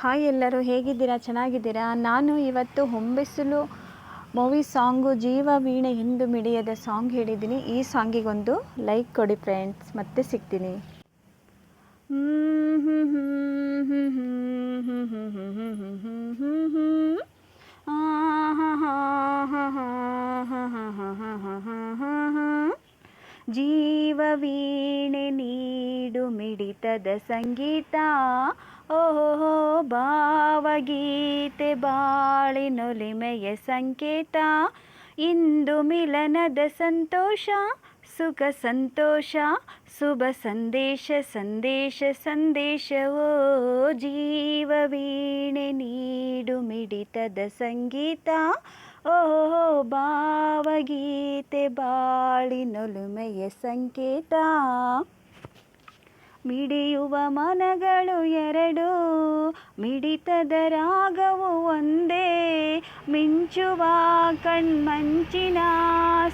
Hi ಎಲ್ಲರೂ, ಹೇಗಿದ್ದೀರಾ? ಚೆನ್ನಾಗಿದ್ದೀರಾ? ನಾನು ಇವತ್ತು ಹೊಂಬಿಸಲು ಮೂವಿ ಸಾಂಗು ಜೀವ ವೀಣೆ ಹಿಂದು ಮಿಡಿಯದ ಸಾಂಗ್ ಹೇಳಿದ್ದೀನಿ. ಈ ಸಾಂಗಿಗೊಂದು ಲೈಕ್ ಕೊಡಿ ಫ್ರೆಂಡ್ಸ್, ಮತ್ತೆ ಸಿಗ್ತೀನಿ. ಜೀವ ವೀಣೆ ನೀಡು ಮಿಡಿತದ ಸಂಗೀತ. ಓಹೋ, ಭಾವಗೀತೆ ಬಾಳಿನೊಲಿಮೆಯ ಸಂಕೇತ. ಇಂದು ಮಿಲನದ ಸಂತೋಷ, ಸುಖ ಸಂತೋಷ, ಶುಭ ಸಂದೇಶ ಸಂದೇಶ ಸಂದೇಶವೋ ಜೀವ ವೀಣೆ ನೀಡು ಮಿಡಿತದ ಸಂಗೀತ. ಓಹೋ, ಭಾವಗೀತೆ ಬಾಳಿನೊಲುಮೆಯ ಸಂಕೇತ. ಮಿಡಿಯುವ ಮನಗಳು ಎರಡು ಮಿಡಿತದ ರಾಗವು ಒಂದೇ. ಮಿಂಚುವ ಕಣ್ಮಂಚಿನ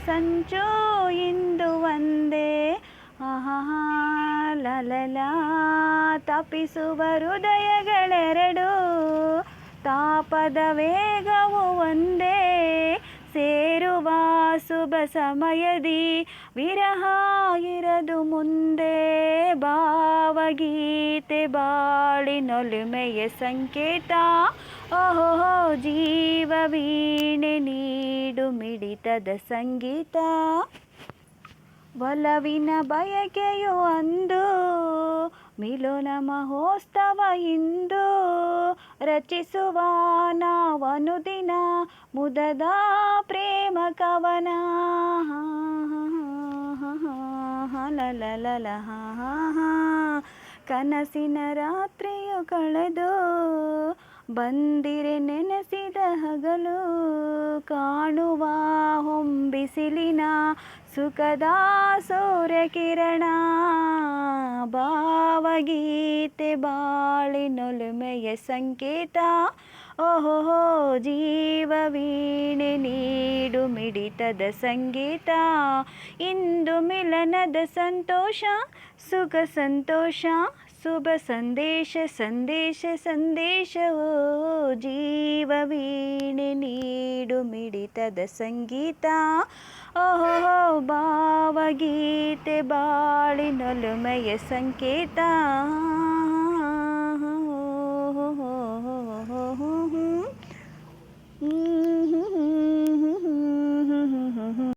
ಸಂಚು ಇಂದು ಒಂದೇ. ಆಹಾ ಲಲಲ ತಪಿಸುವ ಹೃದಯಗಳೆರಡು ತಾಪದ ವೇಗವು ಒಂದೇ. ಸೇರುವ ಶುಭ ಸಮಯದಿ ವಿರಹ ಇರದು ಮುಂದೆ. ಭಾವಗೀತೆ ಬಾಳಿನೊಲುಮೆಯ ಸಂಕೇತ. ಓಹೋ ಜೀವ ವೀಣೆ ನೀಡು ಮಿಡಿತದ ಸಂಗೀತ. ಒಲವಿನ ಬಯಕೆಯು ಅಂದು, ಮಿಲುನ ಮಹೋತ್ಸವ ಇಂದು. ರಚಿಸುವ ನಾವನುದಿನ ಮುದದ ಪ್ರೇಮ ಕವನ. ಲಲಲ ಕನಸಿನ ರಾತ್ರಿಯು ಕಳೆದು ಬಂದಿರೆ ನೆನೆಸಿದ ಹಗಲು ಕಾಣುವ ಹೊಂಬಿಸಿಲಿನ ಸುಖದ ಸೂರ್ಯಕಿರಣ ಭಾವಗೀತೆ ಬಾಳಿನೊಲುಮೆಯ ಸಂಕೇತ. ಓಹೋ ಜೀವ ವೀಣೆ ನೀಡು ಮಿಡಿತದ ಸಂಗೀತ. ಇಂದು ಮಿಲನದ ಸಂತೋಷ, ಸುಖ ಸಂತೋಷ, ಶುಭ ಸಂದೇಶ ಸಂದೇಶ ಸಂದೇಶವೋ ಜೀವ ವೀಣೆ ನೀಡು ಮಿಡಿತದ ಸಂಗೀತ. ಓಹೋ ಭಾವಗೀತೆ ಬಾಳಿನೊಲುಮೆಯ ಸಂಕೇತ.